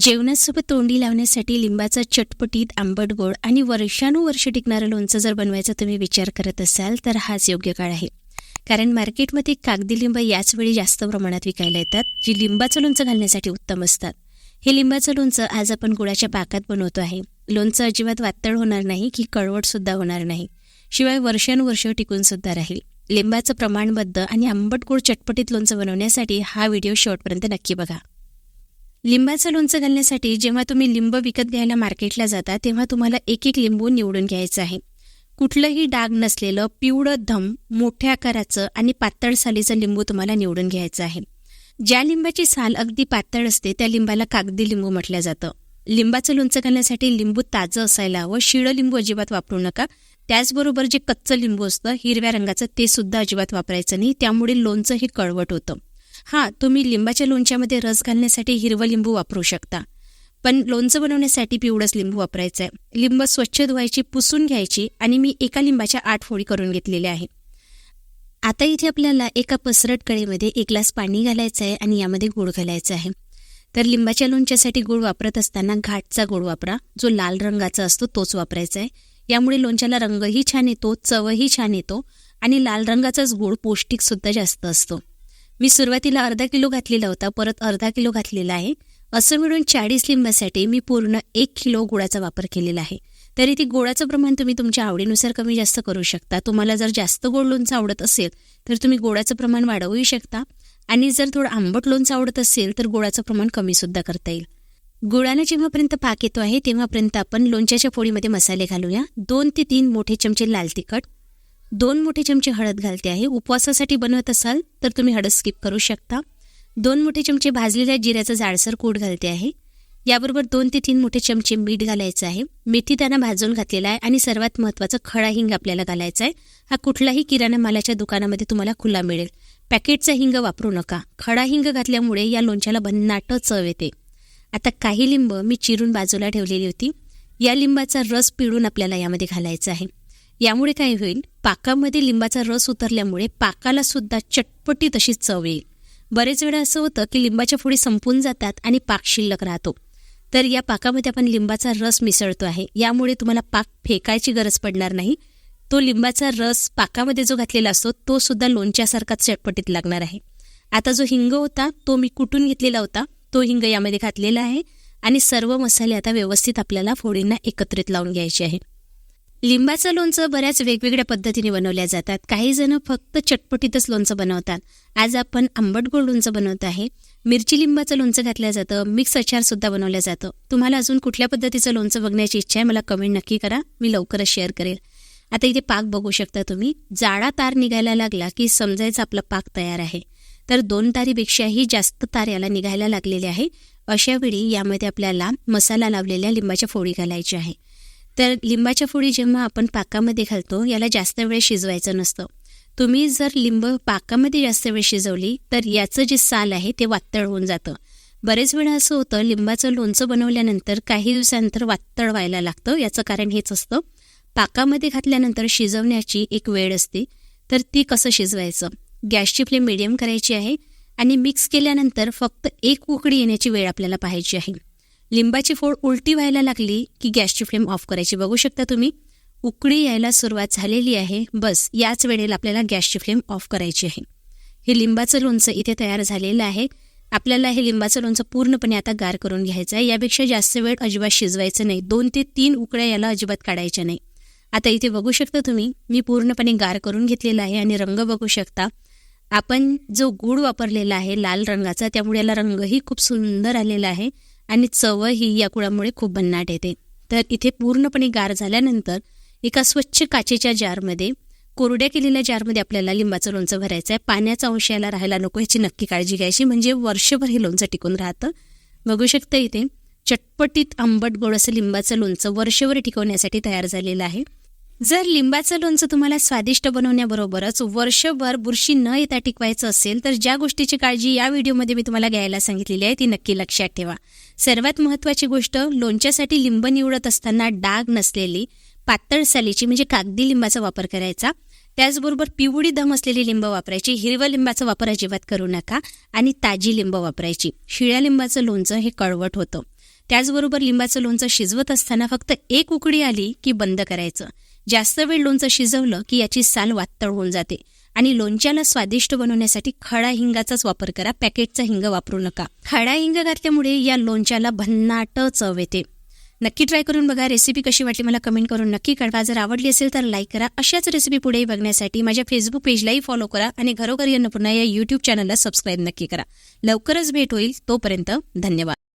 जेवणासोबत तोंडी लावण्यासाठी लिंबाचा चटपटीत आंबट गोड आणि वर्षानुवर्ष टिकणारं लोणचं जर बनवायचा तुम्ही विचार करत असाल तर हाच योग्य काळ आहे. कारण मार्केटमध्ये कागदी लिंब याच वेळी जास्त प्रमाणात विकायला येतात जी लिंबाचं लोणचं घालण्यासाठी उत्तम असतात. हे लिंबाचं लोणचं आज आपण गुळाच्या पाकात बनवतो आहे. लोणचं अजिबात वातळ होणार नाही की कळवटसुद्धा होणार नाही. शिवाय वर्षानुवर्ष टिकून सुद्धा राहील. लिंबाचं प्रमाणबद्ध आणि आंबट गोड चटपटीत लोणचं बनवण्यासाठी हा व्हिडिओ शेवटपर्यंत नक्की बघा. लिंबाचं लोणचं घालण्यासाठी जेव्हा तुम्ही लिंब विकत घ्यायला मार्केटला जाता तेव्हा तुम्हाला एक एक लिंबू निवडून घ्यायचं आहे. कुठलंही डाग नसलेलं पिवळं धम मोठ्या आकाराचं आणि पातळ सालीचं लिंबू तुम्हाला निवडून घ्यायचं आहे. ज्या लिंबाची साल अगदी पातळ असते त्या लिंबाला कागदी लिंबू म्हटलं जातं. लिंबाचं लोणचं घालण्यासाठी लिंबू ताजं असायला हवं. शिळं लिंबू अजिबात वापरू नका. त्याचबरोबर जे कच्चं लिंबू असतं हिरव्या रंगाचं ते सुद्धा अजिबात वापरायचं नाही. त्यामुळे लोणचं हे कळवट होतं. हां तुम्ही लिंबाच्या लोणच्यामध्ये रस घालण्यासाठी हिरवं लिंबू वापरू शकता. पण लोणचं बनवण्यासाठी पिवळंच लिंबू वापरायचं आहे लिंब स्वच्छ धुवायची पुसून घ्यायची आणि मी एका लिंबाच्या आठ फोडी करून घेतलेल्या आहे आता इथे आपल्याला एका पसरट कळीमध्ये एक ग्लास पाणी घालायचं आहे आणि यामध्ये गूळ घालायचं आहे. तर लिंबाच्या लोणच्यासाठी गूळ वापरत असताना घाटचा गूळ वापरा. जो लाल रंगाचा असतो तोच वापरायचा आहे यामुळे लोणच्याला रंगही छान येतो चवही छान येतो आणि लाल रंगाचाच गूळ पौष्टिकसुद्धा जास्त असतो. मी सुरुवातीला अर्धा किलो घातलेला होता परत अर्धा किलो घातलेला आहे. असं मिळून चाळीस लिंबासाठी मी पूर्ण एक किलो गुळाचा वापर केलेला आहे. तरी ती गोळाचं प्रमाण तुम्ही तुमच्या आवडीनुसार कमी जास्त करू शकता. तुम्हाला जर जास्त गोड लोणचं आवडत असेल तर तुम्ही गोळाचं प्रमाण वाढवूही शकता. आणि जर थोडं आंबट लोणचं आवडत असेल तर गोडाचं प्रमाण कमीसुद्धा करता येईल. गुळानं जेव्हापर्यंत पाक येतो आहे तेव्हापर्यंत आपण लोणच्याच्या पोळीमध्ये मसाले घालूया. दोन ते तीन मोठे चमचे लाल तिखट दोन मोठे चमचे हळद घालते आहे. उपवासासाठी बनवत असाल तर तुम्ही हळद स्किप करू शकता. दोन मोठे चमचे भाजलेल्या जिऱ्याचा जाडसर कूट घालते आहे. याबरोबर दोन ते तीन मोठे चमचे मीठ घालायचं आहे. मेथी त्यांना भाजून घातलेला आहे आणि सर्वात महत्त्वाचं खडा हिंग आपल्याला घालायचा आहे. हा कुठलाही किराणा मालाच्या दुकानामध्ये तुम्हाला खुला मिळेल. पॅकेटचा हिंग वापरू नका. खडा हिंग घातल्यामुळे या लोणच्याला भन्नाट चव येते. आता काही लिंब मी चिरून बाजूला ठेवलेली होती. या लिंबाचा रस पिळून आपल्याला यामध्ये घालायचा आहे. यामुळे काय होईल? पाकामध्ये लिंबाचा रस उतरल्यामुळे पाकाला सुद्धा चटपटी तशी चव येईल. बरेच वेळा असं होतं की लिंबाच्या फोडी संपून जातात आणि पाक शिल्लक राहतो. तर या पाकामध्ये आपण लिंबाचा रस मिसळतो आहे. यामुळे तुम्हाला पाक फेकायची गरज पडणार नाही. तो लिंबाचा रस पाकामध्ये जो घातलेला असतो तो सुद्धा लोणच्यासारखाच चटपटीत लागणार आहे. आता जो हिंग होता तो मी कुटून घेतलेला होता. तो हिंग यामध्ये घातलेला आहे आणि सर्व मसाले आता व्यवस्थित आपल्याला फोडींना एकत्रित लावून घ्यायचे आहे लिंबाचं लोणचं बऱ्याच वेगवेगळ्या पद्धतीने बनवल्या जातात. काही जण फक्त चटपटीतच लोणचं बनवतात. आज आपण आंबट गोड लोणचं बनवत आहे. मिरची लिंबाचं लोणचं घातलं जातं. मिक्स अचारसुद्धा बनवलं जातं. तुम्हाला अजून कुठल्या पद्धतीचं लोणचं बघण्याची इच्छा आहे मला कमेंट नक्की करा. मी लवकरच शेअर करेल. आता इथे पाक बघू शकता तुम्ही. जाडा तार निघायला लागला की समजायचं आपला पाक तयार आहे. तर दोन तारीपेक्षाही जास्त तार याला निघायला लागलेले आहे. अशावेळी यामध्ये आपल्याला मसाला लावलेल्या लिंबाच्या फोडी घालायची आहे. तर लिंबाच्या फोडी जेव्हा आपण पाकामध्ये घालतो याला जास्त वेळ शिजवायचं नसतं. तुम्ही जर लिंब पाकामध्ये जास्त वेळ शिजवली तर याचं जे साल आहे ते वात्तळ होऊन जातं. बरेच वेळा असं होतं लिंबाचं लोणचं बनवल्यानंतर काही दिवसानंतर वात्तळ व्हायला लागतं याचं कारण हेच असतं. पाकामध्ये घातल्यानंतर शिजवण्याची एक वेळ असते तर ती कसं शिजवायचं? गॅसची फ्लेम मिडियम करायची आहे आणि मिक्स केल्यानंतर फक्त एक उकडी येण्याची वेळ आपल्याला पाहायची आहे. लिंबाची फोड उलटी व्हायला लागली की गॅसची फ्लेम ऑफ करायची. बघू शकता तुम्ही उकळी यायला सुरुवात झालेली आहे. बस याच वेळेला आपल्याला गॅसची फ्लेम ऑफ करायची आहे. हे लिंबाचं लोणचं इथे तयार झालेलं आहे. आपल्याला हे लिंबाचं लोणचं पूर्णपणे आता गार करून घ्यायचं आहे. यापेक्षा जास्त वेळ अजिबात शिजवायचं नाही. दोन ते तीन उकळ्या याला अजिबात काढायच्या नाही. आता इथे बघू शकता तुम्ही मी पूर्णपणे गार करून घेतलेला आहे आणि रंग बघू शकता. आपण जो गूळ वापरलेला आहे लाल रंगाचा त्यामुळे याला रंगही खूप सुंदर आलेला आहे. आणि चवही या गुळामुळे खूप भन्नाट येते. तर इथे पूर्णपणे गार झाल्यानंतर एका स्वच्छ काचेच्या जारमध्ये कोरड्या केलेल्या जारमध्ये आपल्याला लिंबाचं लोणचं भरायचं आहे. पाण्याचा अंश याला राहायला नको याची नक्की काळजी घ्यायची. म्हणजे वर्षभर हे लोणचं टिकून राहतं. बघू शकतं इथे चटपटीत आंबट गोड असं लिंबाचं लोणचं वर्षभर टिकवण्यासाठी तयार झालेलं आहे. जर लिंबाचं लोणचं तुम्हाला स्वादिष्ट बनवण्याबरोबरच वर्षभर बुरशी न येता टिकवायचं असेल तर ज्या गोष्टीची काळजी या व्हिडिओमध्ये मी तुम्हाला घ्यायला सांगितलेली आहे ती नक्की लक्षात ठेवा. सर्वात महत्त्वाची गोष्ट लोणच्यासाठी लिंब निवडत असताना डाग नसलेली पातळ सालीची म्हणजे कागदी लिंबाचा वापर करायचा. त्याचबरोबर पिवळी दम असलेली लिंब वापरायची. हिरव्या लिंबाचा वापर अजिबात करू नका आणि ताजी लिंब वापरायची. शिळ्या लिंबाचं लोणचं हे कळवट होतं. त्याचबरोबर लिंबाचं लोणचं शिजवत असताना फक्त एक उकडी आली की बंद करायचं. जास्त वेळ लोणचं शिजवलं की याची साल वात्तळ होऊन जाते. आणि लोणच्याला स्वादिष्ट बनवण्यासाठी खडा हिंगाचाच वापर करा पॅकेटचा हिंग वापरू नका. खडा हिंग घातल्यामुळे या लोणच्याला भन्नाट चव येते. नक्की ट्राय करून बघा रेसिपी कशी वाटली मला कमेंट करून नक्की कळवा. जर आवडली असेल तर लाईक करा. अशाच रेसिपी पुढेही बघण्यासाठी माझ्या फेसबुक पेजलाही फॉलो करा आणि घरोघरी अन्नपूर्णा या यूट्यूब चॅनलला सबस्क्राईब नक्की करा. लवकरच भेट होईल तोपर्यंत धन्यवाद.